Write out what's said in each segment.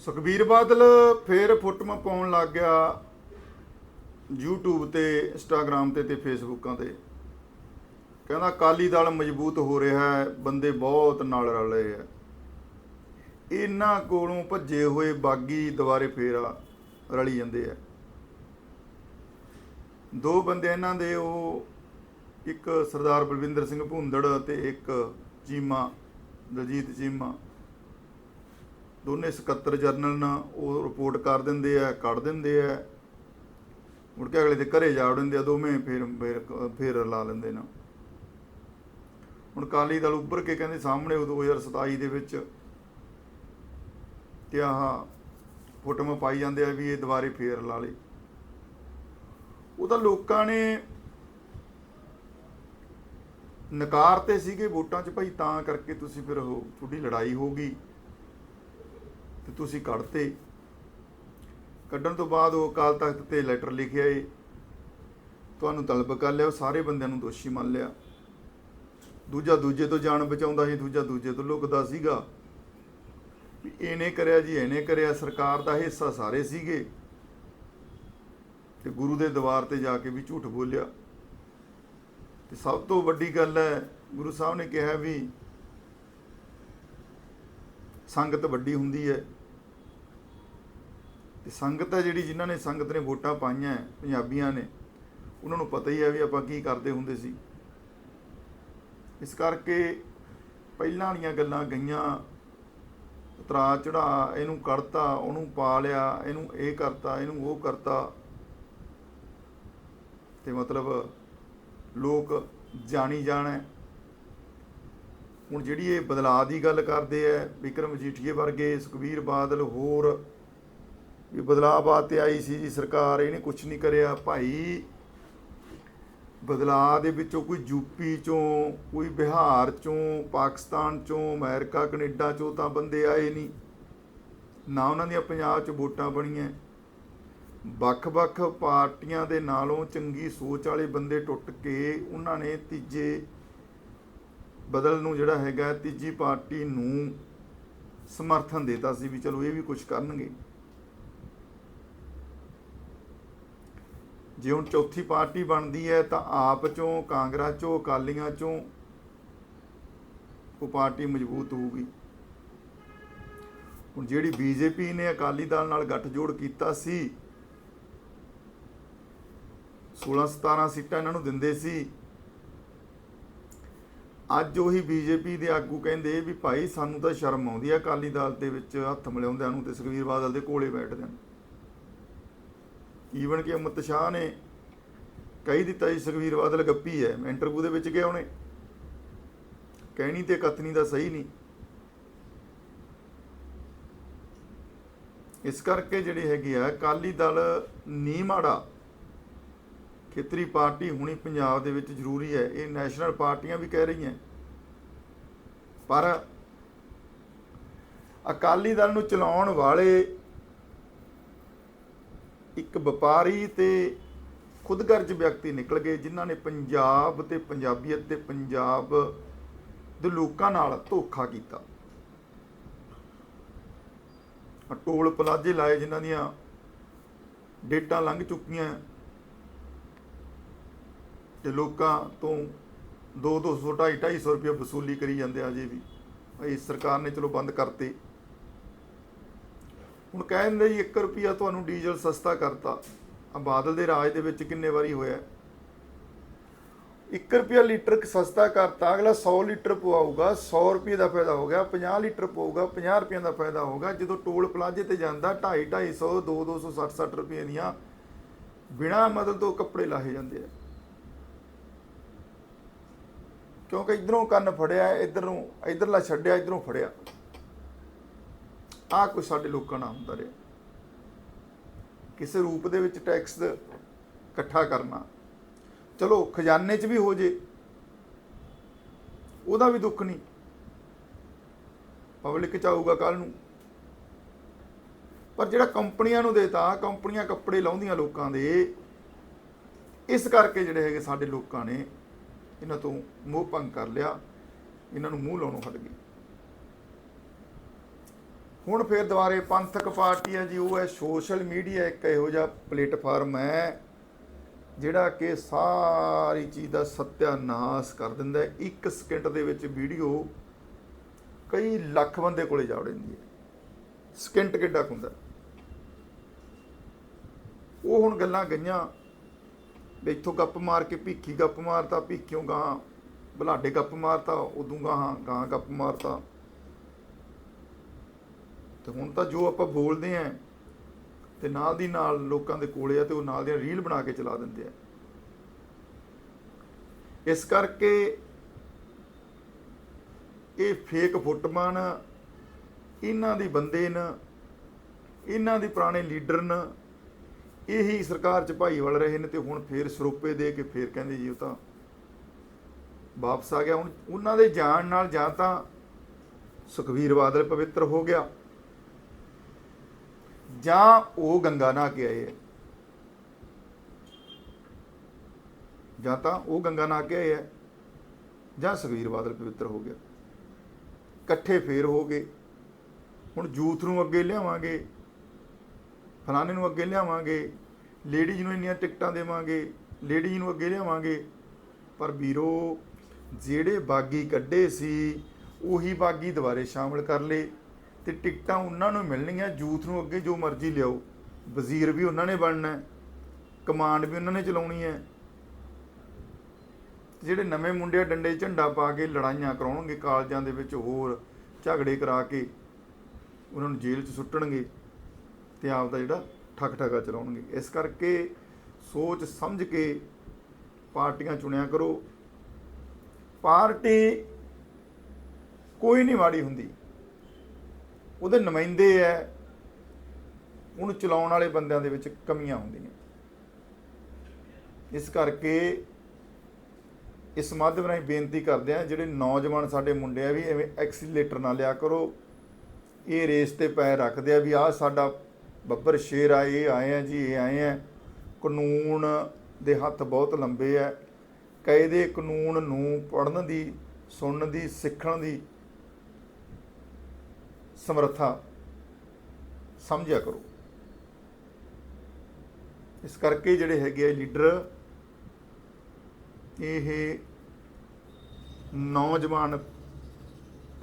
ਸੁਖਬੀਰ ਬਾਦਲ ਫੇਰ ਫੋਟੋਆਂ ਪਾਉਣ ਲੱਗ ਗਿਆ YouTube ਤੇ, Instagram ਤੇ ਤੇ ਫੇਸਬੁੱਕਾਂ ਤੇ। ਕਹਿੰਦਾ ਅਕਾਲੀ ਦਲ ਮਜ਼ਬੂਤ ਹੋ ਰਿਹਾ ਹੈ, ਬੰਦੇ ਬਹੁਤ ਨਾਲ ਰਲ ਰਹੇ ਆ ਇਹਨਾਂ ਕੋਲੋਂ ਭੱਜੇ ਹੋਏ ਬਾਗੀ ਦੁਬਾਰੇ ਫੇਰ ਰਲੀ ਜਾਂਦੇ ਆ। ਦੋ ਬੰਦੇ ਇਹਨਾਂ ਦੇ, ਉਹ ਇੱਕ ਸਰਦਾਰ ਬਲਵਿੰਦਰ ਸਿੰਘ ਭੁੰਦੜ ਤੇ ਇੱਕ ਚੀਮਾ, ਦਲਜੀਤ ਚੀਮਾ। ਦੋਨੇ ਸਕੱਤਰ ਜਨਰਲ ਨਾ ਉਹ ਰਿਪੋਰਟ ਕਰ ਦਿੰਦੇ ਆ, ਕੱਢ ਦਿੰਦੇ ਆ। ਮੁੜ ਕੇ ਅਗਲੇ ਦੇ ਘਰੇ ਜਾ ਵੜਦੇ ਆ, ਦੋਵੇਂ ਫਿਰ ਫਿਰ ਫਿਰ ਲਾ ਲੈਂਦੇ ਨਾ। ਹੁਣ ਕਾਲੀ ਦਲ ਉੱਭਰ ਕੇ ਕਹਿੰਦੇ ਸਾਹਮਣੇ ਉਹ 2027 ਦੇ ਵਿੱਚ ਕਿ ਆਹ ਫੋਟੋਆਂ ਪਾਈ ਜਾਂਦੇ ਆ ਵੀ ਇਹ ਦੁਬਾਰੇ ਫੇਰ ਲਾ ਲੇ। ਉਹ ਤਾਂ ਲੋਕਾਂ ਨੇ ਨਕਾਰਤੇ ਸੀਗੇ ਵੋਟਾਂ 'ਚ, ਭਾਈ ਤਾਂ ਕਰਕੇ ਤੁਸੀਂ ਫਿਰ ਉਹ ਤੁਹਾਡੀ ਲੜਾਈ ਹੋ ਗਈ। ਤੇ ਤੁਸੀਂ ਕੱਢਤੇ। ਕੱਢਣ ਤੋਂ ਬਾਅਦ ਉਹ ਅਕਾਲ ਤਖਤ ਤੇ ਲੈਟਰ ਲਿਖਿਆ ਏ। ਤੁਹਾਨੂੰ ਤਲਬ ਕਰ ਲਿਆ, ਉਹ ਸਾਰੇ ਬੰਦਿਆਂ ਨੂੰ ਦੋਸ਼ੀ ਮੰਨ ਲਿਆ। ਦੂਜਾ ਦੂਜੇ ਤੋਂ ਜਾਨ ਬਚਾਉਂਦਾ ਸੀ, ਦੂਜਾ ਦੂਜੇ ਤੋਂ ਲੁਕਦਾ ਸੀਗਾ। ਵੀ ਇਹਨੇ ਕਰਿਆ ਜੀ, ਇਹਨੇ ਕਰਿਆ, ਸਰਕਾਰ ਦਾ ਹਿੱਸਾ ਸਾਰੇ ਸੀਗੇ। ਤੇ ਗੁਰੂ ਦੇ ਦਰਬਾਰ ਤੇ ਜਾ ਕੇ ਵੀ ਝੂਠ ਬੋਲਿਆ। ਤੇ ਸਭ ਤੋਂ ਵੱਡੀ ਗੱਲ ਹੈ, ਗੁਰੂ ਸਾਹਿਬ ਨੇ ਕਿਹਾ ਵੀ ਸੰਗਤ ਵੱਡੀ ਹੁੰਦੀ ਹੈ। ਤੇ ਸੰਗਤ ਹੈ ਜਿਹੜੀ ਜਿਨ੍ਹਾਂ ਨੇ ਸੰਗਤ ਨੇ ਵੋਟਾਂ ਪਾਈਆਂ ਪੰਜਾਬੀਆਂ ਨੇ, ਉਹਨਾਂ ਨੂੰ ਪਤਾ ਹੀ ਹੈ ਵੀ ਆਪਾਂ ਕੀ ਕਰਦੇ ਹੁੰਦੇ ਸੀ। ਇਸ ਕਰਕੇ ਪਹਿਲਾਂ ਵਾਲੀਆਂ ਗੱਲਾਂ ਗਈਆਂ ਉਤਰਾ ਚੜਾ ਇਹਨੂੰ ਕੱਢਤਾ, ਉਹਨੂੰ ਪਾ ਲਿਆ, ਇਹਨੂੰ ਇਹ ਕਰਤਾ, ਇਹਨੂੰ ਉਹ ਕਰਤਾ। ਤੇ ਮਤਲਬ ਲੋਕ ਜਾਣੀ ਜਾਣਾ ਹੁਣ ਜਿਹੜੀ ਇਹ ਬਦਲਾਅ ਦੀ ਗੱਲ ਕਰਦੇ ਆ, ਵਿਕਰਮ ਮਜੀਠੀਏ ਵਰਗੇ, ਸੁਖਬੀਰ ਬਾਦਲ ਹੋਰ ਵੀ ਬਦਲਾਅ ਬਾਤ ਤੇ ਆਈ ਸੀ ਜੀ ਸਰਕਾਰ, ਇਹਨੇ ਕੁਝ ਨਹੀਂ ਕਰਿਆ। ਭਾਈ ਬਦਲਾਅ ਦੇ ਵਿੱਚੋਂ ਕੋਈ ਯੂਪੀ ਚੋਂ, ਕੋਈ ਬਿਹਾਰ ਚੋਂ, ਪਾਕਿਸਤਾਨ ਚੋਂ, ਅਮਰੀਕਾ, ਕੈਨੇਡਾ ਚੋਂ ਤਾਂ ਬੰਦੇ ਆਏ ਨਹੀਂ। ਨਾ ਉਹਨਾਂ ਦੀਆਂ ਪੰਜਾਬ 'ਚ ਵੋਟਾਂ ਬਣੀਆਂ। ਵੱਖ-ਵੱਖ ਪਾਰਟੀਆਂ ਦੇ ਨਾਲੋਂ ਚੰਗੀ ਸੋਚ ਵਾਲੇ ਬੰਦੇ ਟੁੱਟ ਕੇ ਉਹਨਾਂ ਨੇ ਤੀਜੇ ਬਦਲ ਨੂੰ ਜਿਹੜਾ ਹੈਗਾ ਤੀਜੀ ਪਾਰਟੀ ਨੂੰ ਸਮਰਥਨ ਦੇਤਾ ਸੀ ਵੀ ਚਲੋ ਇਹ ਵੀ ਕੁਝ ਕਰਨਗੇ। ਜੇ ਹੁਣ ਚੌਥੀ ਪਾਰਟੀ ਬਣਦੀ ਹੈ ਤਾਂ ਆਪ ਚੋਂ, ਕਾਂਗਰਸ ਚੋਂ, ਅਕਾਲੀਆਂ ਚੋਂ ਉਹ ਪਾਰਟੀ ਮਜ਼ਬੂਤ ਹੋਊਗੀ। ਹੁਣ ਜਿਹੜੀ ਬੀਜੇਪੀ ਨੇ ਅਕਾਲੀ ਦਲ ਨਾਲ ਗੱਠਜੋੜ ਕੀਤਾ ਸੀ 16 17 ਸੀਟਾਂ ਇਹਨਾਂ ਨੂੰ ਦਿੰਦੇ ਸੀ ਅੱਜ ਉਹੀ ਬੀਜੇਪੀ ਦੇ ਆਗੂ ਕਹਿੰਦੇ ਵੀ ਭਾਈ ਸਾਨੂੰ ਤਾਂ ਸ਼ਰਮ ਆਉਂਦੀ ਆ ਅਕਾਲੀ ਦਲ ਦੇ ਵਿੱਚ ਹੱਥ ਮਿਲਾਉਂਦਿਆਂ ਨੂੰ ਤੇ ਸੁਖਵੀਰ ਬਾਦਲ ਦੇ ਕੋਲੇ ਬੈਠਦਿਆਂ ਨੂੰ। ਈਵਨ ਕਿ ਅਮਿਤ ਸ਼ਾਹ ਨੇ ਕਹੀ ਦਿੱਤਾ ਜੀ, ਸੁਖਵੀਰ ਬਾਦਲ ਗੱਪੀ ਹੈ ਇੰਟਰਵਿਊ ਦੇ ਵਿੱਚ ਗਿਆ ਉਹਨੇ। ਕਹਿਣੀ ਤੇ ਕਥਨੀ ਦਾ ਸਹੀ ਨਹੀਂ। ਇਸ ਕਰਕੇ ਜਿਹੜੇ ਹੈਗੇ ਆ, ਅਕਾਲੀ ਦਲ ਨੀ ਮਾੜਾ ਖੇਤਰੀ ਪਾਰਟੀ ਹੁਣੀ ਪੰਜਾਬ ਦੇ ਵਿੱਚ ਜ਼ਰੂਰੀ ਹੈ। ਇਹ ਨੈਸ਼ਨਲ ਪਾਰਟੀਆਂ ਵੀ ਕਹਿ ਰਹੀਆਂ। ਪਰ ਅਕਾਲੀ ਦਲ ਨੂੰ ਚਲਾਉਣ ਵਾਲੇ ਇੱਕ ਵਪਾਰੀ ਤੇ ਖੁਦਗਰਜ ਵਿਅਕਤੀ ਨਿਕਲ ਗਏ, ਜਿਨ੍ਹਾਂ ਨੇ ਪੰਜਾਬ ਤੇ ਪੰਜਾਬੀਅਤ ਤੇ ਪੰਜਾਬ ਦੇ ਲੋਕਾਂ ਨਾਲ ਧੋਖਾ ਕੀਤਾ। ਟੋਲ ਪਲਾਜੇ ਲਾਏ, ਜਿਨ੍ਹਾਂ ਦੀਆਂ ਡੇਟਾਂ ਲੰਘ ਚੁੱਕੀਆਂ। ਤੇ ਲੋਕਾਂ ਤੋਂ 2 200 250 250 ਰੁਪਏ ਵਸੂਲੀ ਕਰੀ ਜਾਂਦੇ ਆ ਅਜੇ ਵੀ। ਇਹ ਸਰਕਾਰ ਨੇ ਚਲੋ ਬੰਦ ਕਰਤੇ। ਹੁਣ ਕਹਿੰਦੇ ਜੀ 1 ਰੁਪਿਆ ਤੁਹਾਨੂੰ ਡੀਜ਼ਲ ਸਸਤਾ ਕਰਤਾ। ਆ ਬਾਦਲ ਦੇ ਰਾਜ ਦੇ ਵਿੱਚ ਕਿੰਨੇ ਵਾਰੀ ਹੋਇਆ 1 ਰੁਪਿਆ ਲੀਟਰ ਸਸਤਾ ਕਰਤਾ, ਅਗਲਾ 100 ਲੀਟਰ ਪਵਾਊਗਾ 100 ਰੁਪਏ ਦਾ ਫਾਇਦਾ ਹੋ ਗਿਆ 50 ਲੀਟਰ ਪਊਗਾ 50 ਰੁਪਏ ਦਾ ਫਾਇਦਾ ਹੋਗਾ ਜਦੋਂ ਟੋਲ ਪਲਾਜ਼ੇ ਤੇ ਜਾਂਦਾ 2.5 250 2 260 60 ਰੁਪਏ ਦੀਆਂ ਬਿਨਾ ਮਦਦ ਤੋਂ ਕੱਪੜੇ ਲਾਹੇ ਜਾਂਦੇ ਆ। ਕਿਉਂਕਿ ਇਧਰੋਂ ਕੰਨ ਫੜਿਆ, ਇਧਰ ਨੂੰ ਇਧਰਲਾ ਛੱਡਿਆ, ਇਧਰੋਂ ਫੜਿਆ। ਆਹ ਕੁਝ ਸਾਡੇ ਲੋਕਾਂ ਨਾਲ ਹੁੰਦਾ ਰਿਹਾ। ਕਿਸੇ ਰੂਪ ਦੇ ਵਿੱਚ ਟੈਕਸ ਇਕੱਠਾ ਕਰਨਾ। ਚਲੋ, ਖਜ਼ਾਨੇ 'ਚ ਵੀ ਹੋ ਜੇ। ਉਹਦਾ ਵੀ ਦੁੱਖ ਨਹੀਂ। ਪਬਲਿਕ 'ਚ ਆਊਗਾ ਕੱਲ ਨੂੰ। ਪਰ ਜਿਹੜਾ ਕੰਪਨੀਆਂ ਨੂੰ ਦੇਤਾ, ਕੰਪਨੀਆਂ ਕੱਪੜੇ ਲਾਉਂਦੀਆਂ ਲੋਕਾਂ ਦੇ, ਇਸ ਕਰਕੇ ਜਿਹੜੇ ਹੈਗੇ ਸਾਡੇ ਲੋਕਾਂ ਨੇ ਇਹਨਾਂ ਤੋਂ ਮੋਹ ਭੰਗ ਕਰ ਲਿਆ, ਇਹਨਾਂ ਨੂੰ ਮੂੰਹ ਲਾਉਣੋਂ ਹਟ ਗਏ ਹੁਣ ਫਿਰ ਦੁਬਾਰੇ ਪੰਥਕ ਪਾਰਟੀ ਹੈ ਜੀ, ਉਹ ਹੈ ਸੋਸ਼ਲ ਮੀਡੀਆ, ਇੱਕ ਇਹੋ ਜਿਹਾ ਪਲੇਟਫਾਰਮ ਹੈ, ਜਿਹੜਾ ਕਿ ਸਾਰੀ ਚੀਜ਼ ਦਾ ਸਤਿਆਨਾਸ਼ ਕਰ ਦਿੰਦਾ ਹੈ। ਇੱਕ ਸਕਿੰਟ ਦੇ ਵਿੱਚ ਵੀਡੀਓ ਕਈ ਲੱਖ ਬੰਦੇ ਕੋਲੇ ਜਾ ਵੜਦੀ ਹੈ। ਸਕਿੰਟ ਕਿੱਡਾ ਕੁ ਹੁੰਦਾ। ਉਹ ਹੁਣ ਗੱਲਾਂ ਗਈਆਂ ਵੀ ਇੱਥੋਂ ਗੱਪ ਮਾਰ ਕੇ ਭੀਖੀ ਗੱਪ ਮਾਰਤਾ, ਭੀਖਿਓ ਗਾਂ ਬਲਾਡੇ ਗੱਪ ਮਾਰਤਾ, ਉਦੋਂ ਗਾਂ ਗਾਂ ਗੱਪ ਮਾਰਤਾ। ਤੇ ਹੁਣ ਤਾਂ ਜੋ ਆਪਾਂ ਬੋਲਦੇ ਆਂ, ਤੇ ਨਾਲ ਦੀ ਨਾਲ ਲੋਕਾਂ ਦੇ ਕੋਲੇ ਆ ਤੇ ਉਹ ਨਾਲ ਦੀਆਂ ਰੀਲ ਬਣਾ ਕੇ ਚਲਾ ਦਿੰਦੇ ਆ। ਇਸ ਕਰਕੇ ਇਹ ਫੇਕ ਫੁੱਟਮਾਨ, ਇਹਨਾਂ ਦੇ ਬੰਦੇ ਨੇ, ਇਹਨਾਂ ਦੇ ਪੁਰਾਣੇ ਲੀਡਰ ਨੇ ਇਹੀ ਸਰਕਾਰ ਚ ਭਾਈਵਾਲ ਰਹੇ ਨੇ ਤੇ ਹੁਣ ਫੇਰ ਸਰੋਪੇ ਦੇ ਕੇ ਫੇਰ ਕਹਿੰਦੇ ਜੀ ਉਹ ਤਾਂ ਵਾਪਸ ਆ ਗਿਆ। ਹੁਣ ਉਹਨਾਂ ਦੇ ਜਾਣ ਨਾਲ ਜਾਂ ਤਾਂ ਸੁਖਵੀਰ ਬਾਦਲ ਪਵਿੱਤਰ ਹੋ ਗਿਆ ਜਾਂ ਉਹ ਗੰਗਾ ਨਾ ਕੇ ਆਏ ਹੈ ਜਾਂ ਤਾਂ ਉਹ ਗੰਗਾ ਨਾ ਕੇ ਆਏ ਹੈ ਜਾਂ ਸੁਖਵੀਰ ਬਾਦਲ ਪਵਿੱਤਰ ਹੋ ਗਿਆ। ਇਕੱਠੇ ਫੇਰ ਹੋ ਗਏ। ਹੁਣ ਜੂਥ ਨੂੰ ਅੱਗੇ ਲਿਆਵਾਂਗੇ। ਫਲਾਣੇ ਨੂੰ ਅੱਗੇ ਲਿਆਵਾਂਗੇ ਲੇਡੀਜ਼ ਨੂੰ ਇੰਨੀਆਂ ਟਿਕਟਾਂ ਦੇਵਾਂਗੇ ਲੇਡੀਜ਼ ਨੂੰ ਅੱਗੇ ਲਿਆਵਾਂਗੇ। ਪਰ ਵੀਰੋ, ਜਿਹੜੇ ਬਾਗੀ ਕੱਢੇ ਸੀ, ਉਹੀ ਬਾਗੀ ਦੁਬਾਰੇ ਸ਼ਾਮਲ ਕਰ ਲਏ ਤੇ ਟਿਕਟਾਂ ਉਹਨਾਂ ਨੂੰ ਮਿਲਣਗੀਆਂ ਜੂਥ ਨੂੰ ਅੱਗੇ ਜੋ ਮਰਜ਼ੀ ਲਿਆਓ। ਵਜ਼ੀਰ ਵੀ ਉਹਨਾਂ ਨੇ ਬਣਨਾ, ਕਮਾਂਡ ਵੀ ਉਹਨਾਂ ਨੇ ਚਲਾਉਣੀ ਹੈ। ਜਿਹੜੇ ਨਵੇਂ ਮੁੰਡੇ ਡੰਡੇ ਝੰਡਾ ਪਾ ਕੇ ਲੜਾਈਆਂ ਕਰਾਉਣਗੇ ਕਾਲਜਾਂ ਦੇ ਵਿੱਚ ਹੋਰ ਝਗੜੇ ਕਰਾ ਕੇ, ਉਹਨਾਂ ਨੂੰ ਜੇਲ੍ਹ 'ਚ ਸੁੱਟਣਗੇ। ਤੇ ਆਪ ਦਾ ਜਿਹੜਾ ਠੱਗ ਠੱਗਾ ਚਲਾਉਣਗੇ। ਇਸ ਕਰਕੇ ਸੋਚ ਸਮਝ ਕੇ ਪਾਰਟੀਆਂ ਚੁਣਿਆ ਕਰੋ। ਪਾਰਟੀ ਕੋਈ ਨਹੀਂ ਮਾੜੀ ਹੁੰਦੀ। ਉਹਦੇ ਨੁਮਾਇੰਦੇ ਐ, ਉਹਨੂੰ ਚਲਾਉਣ ਵਾਲੇ ਬੰਦਿਆਂ ਦੇ ਵਿੱਚ ਕਮੀਆਂ ਹੁੰਦੀਆਂ। ਇਸ ਕਰਕੇ ਇਸ ਮਾਧਿਅਮ ਰਾਹੀਂ ਬੇਨਤੀ ਕਰਦੇ ਆ, ਜਿਹੜੇ ਨੌਜਵਾਨ ਸਾਡੇ ਮੁੰਡੇ ਆ ਵੀ ਐਵੇਂ ਐਕਸੀਲੇਟਰ ਨਾ ਲਿਆ ਕਰੋ। ਇਹ ਰੇਸ ਤੇ ਪੈਰ ਰੱਖਦੇ ਆ ਵੀ ਆਹ ਸਾਡਾ ਬੱਬਰ ਸ਼ੇਰ ਆਏ ਇਹ ਆਏ ਆ ਜੀ, ਇਹ ਆਏ ਆ। ਕਾਨੂੰਨ ਦੇ ਹੱਥ ਬਹੁਤ ਲੰਬੇ ਆ। ਕਾਇਦੇ ਕਾਨੂੰਨ ਨੂੰ ਪੜ੍ਹਨ ਦੀ, ਸੁਣਨ ਦੀ, ਸਿੱਖਣ ਦੀ ਸਮਰੱਥਾ ਸਮਝਿਆ ਕਰੋ। ਇਸ ਕਰਕੇ ਜਿਹੜੇ ਹੈਗੇ ਆ ਲੀਡਰ, ਇਹ ਨੌਜਵਾਨ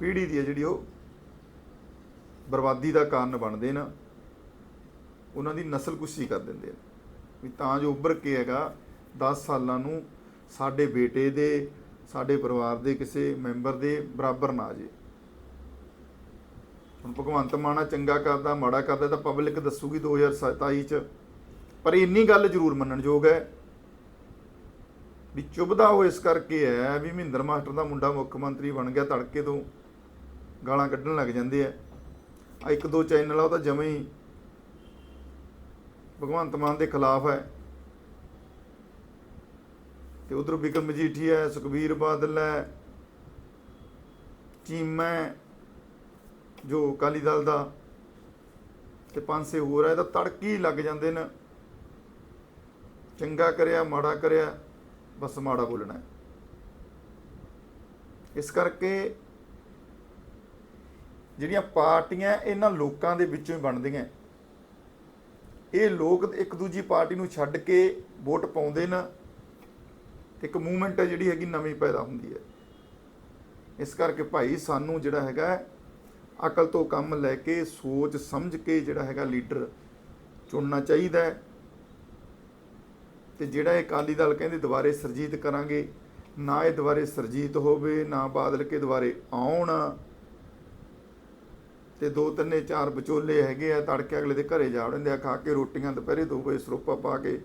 ਪੀੜ੍ਹੀ ਦੀ ਹੈ ਜਿਹੜੀ ਉਹ ਬਰਬਾਦੀ ਦਾ ਕਾਰਨ ਬਣਦੇ ਨੇ। ਉਹਨਾਂ ਦੀ ਨਸਲਕੁਸ਼ੀ ਕਰ ਦਿੰਦੇ ਆ। ਵੀ ਤਾਂ ਜੋ ਉੱਭਰ ਕੇ ਹੈਗਾ 10 ਸਾਲਾਂ ਨੂੰ ਸਾਡੇ ਬੇਟੇ ਦੇ, ਸਾਡੇ ਪਰਿਵਾਰ ਦੇ ਕਿਸੇ ਮੈਂਬਰ ਦੇ ਬਰਾਬਰ ਨਾ ਆ ਜੇ ਹੁਣ ਭਗਵੰਤ ਮਾਨਾ ਚੰਗਾ ਕਰਦਾ, ਮਾੜਾ ਕਰਦਾ ਤਾਂ ਪਬਲਿਕ ਦੱਸੂਗੀ 2027 ਚ। ਪਰ ਇੰਨੀ ਗੱਲ ਜ਼ਰੂਰ ਮੰਨਣਯੋਗ ਹੈ ਵੀ ਚੁੱਭਦਾ ਉਹ ਇਸ ਕਰਕੇ ਹੈ ਵੀ ਮਹਿੰਦਰ ਮਾਸਟਰ ਦਾ ਮੁੰਡਾ ਮੁੱਖ ਮੰਤਰੀ ਬਣ ਗਿਆ ਤੜਕੇ ਤੋਂ, ਗਾਲਾਂ ਕੱਢਣ ਲੱਗ ਜਾਂਦੇ ਆ। ਆ ਇੱਕ ਦੋ ਚੈਨਲ ਆ, ਉਹ ਤਾਂ ਜਮੇ ਹੀ ਭਗਵੰਤ ਮਾਨ ਦੇ ਖਿਲਾਫ ਹੈ। ਤੇ ਉਧਰ ਬਿਕਰਮ ਮਜੀਠੀ ਹੈ ਸੁਖਬੀਰ ਬਾਦਲ ਹੈ ਚੀਮਾ ਹੈ, ਜੋ ਅਕਾਲੀ ਦਲ ਦਾ। ਤੇ ਪੰਜ ਛੇ ਹੋਰ ਹੈ ਤਾਂ ਤੜਕੀ ਲੱਗ ਜਾਂਦੇ ਨੇ। ਚੰਗਾ ਕਰਿਆ ਮਾੜਾ ਕਰਿਆ ਬਸ ਮਾੜਾ ਬੋਲਣਾ ਇਸ ਕਰਕੇ ਜਿਹੜੀਆਂ ਪਾਰਟੀਆਂ ਇਹਨਾਂ ਲੋਕਾਂ ਦੇ ਵਿੱਚੋਂ ਹੀ ਬਣਦੀਆਂ। ਇਹ ਲੋਕ ਇੱਕ ਦੂਜੀ ਪਾਰਟੀ ਨੂੰ ਛੱਡ ਕੇ ਵੋਟ ਪਾਉਂਦੇ ਨੇ, ਇੱਕ ਮੂਵਮੈਂਟ ਹੈ ਜਿਹੜੀ ਹੈਗੀ ਨਵੀਂ ਪੈਦਾ ਹੁੰਦੀ ਹੈ। ਇਸ ਕਰਕੇ ਭਾਈ ਸਾਨੂੰ ਜਿਹੜਾ ਹੈਗਾ ਅਕਲ ਤੋਂ ਕੰਮ ਲੈ ਕੇ, ਸੋਚ ਸਮਝ ਕੇ ਜਿਹੜਾ ਹੈਗਾ ਲੀਡਰ ਚੁਣਨਾ ਚਾਹੀਦਾ ਹੈ। ਤੇ ਜਿਹੜਾ ਇਹ ਅਕਾਲੀ ਦਲ ਕਹਿੰਦੇ ਦੁਬਾਰੇ ਸਰਜੀਤ ਕਰਾਂਗੇ, ਨਾ ਇਹ ਦੁਬਾਰੇ ਸਰਜੀਤ ਹੋਵੇ, ਨਾ ਬਾਦਲ ਕੇ ਦੁਬਾਰੇ ਆਉਣ। ਤੇ ਦੋ ਤਿੰਨੇ ਚਾਰ ਵਿਚੋਲੇ ਹੈਗੇ ਆ, ਤੜਕੇ ਅਗਲੇ ਦੇ ਘਰੇ ਜਾ ਵੜਦੇ ਆ, ਖਾ ਕੇ ਰੋਟੀਆਂ ਦੁਪਹਿਰੇ ਦੋ ਵਜੇ ਸਰੋਪਾ ਪਾ ਕੇ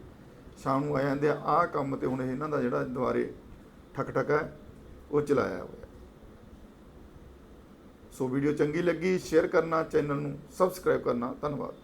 ਸ਼ਾਮ ਨੂੰ ਆ ਜਾਂਦੇ ਆ। ਆਹ ਕੰਮ ਤੇ ਹੁਣ ਇਹਨਾਂ ਦਾ ਜਿਹੜਾ ਦੁਬਾਰੇ ਠਕ ਠਕ ਹੈ, ਉਹ ਚਲਾਇਆ ਹੋਇਆ। ਸੋ ਵੀਡੀਓ ਚੰਗੀ ਲੱਗੀ, ਸ਼ੇਅਰ ਕਰਨਾ, ਚੈਨਲ ਨੂੰ ਸਬਸਕ੍ਰਾਈਬ ਕਰਨਾ। ਧੰਨਵਾਦ।